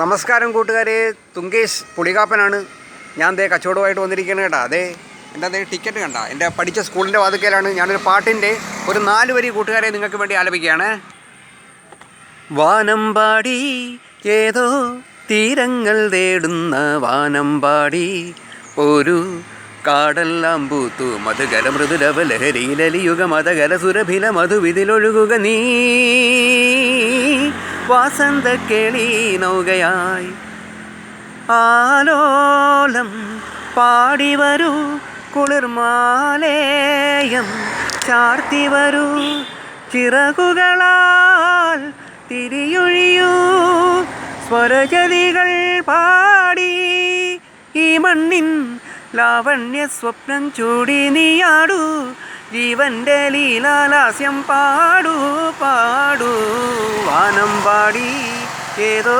നമസ്കാരം കൂട്ടുകാരെ. തുങ്കേഷ് പുളികാപ്പനാണ്. ഞാൻ ദേ കച്ചവടമായിട്ട് വന്നിരിക്കുന്നത് കേട്ടോ. അതെ എന്റെ അതേ ടിക്കറ്റ് കണ്ട? എന്റെ പഠിച്ച സ്കൂളിന്റെ വാതുക്കലാണ് ഞാനൊരു പാട്ടിന്റെ ഒരു നാല് വരി കൂട്ടുകാരെ നിങ്ങൾക്ക് വേണ്ടി ആലപിക്കുകയാണ്. വാനമ്പാടി ഏതോ തീരങ്ങൾ തേടുന്ന വാനമ്പാടി. ഒരു കാടെല്ലാം പൂത്തു മധുകര മൃദുലവ ലഹരിയിലലിയുക സുരഭില മധുവിതിലൊഴുകുക നീ. വാസന്ത കേളി നൗകയായി ആലോലം പാടി വരൂ കുളിർമാലേയം ചാർത്തി വരൂ ചിറകുകളാൽ തിരിയൊഴിയൂ സ്വരചതികൾ പാടി. ഈ മണ്ണിൻ ലാവണ്യ സ്വപ്നം ചൂടി നീയാടൂ ജീവന്റെ ലീലാലാസ്യം പാടൂ പാടൂ. വാനം പാടി ഏതോ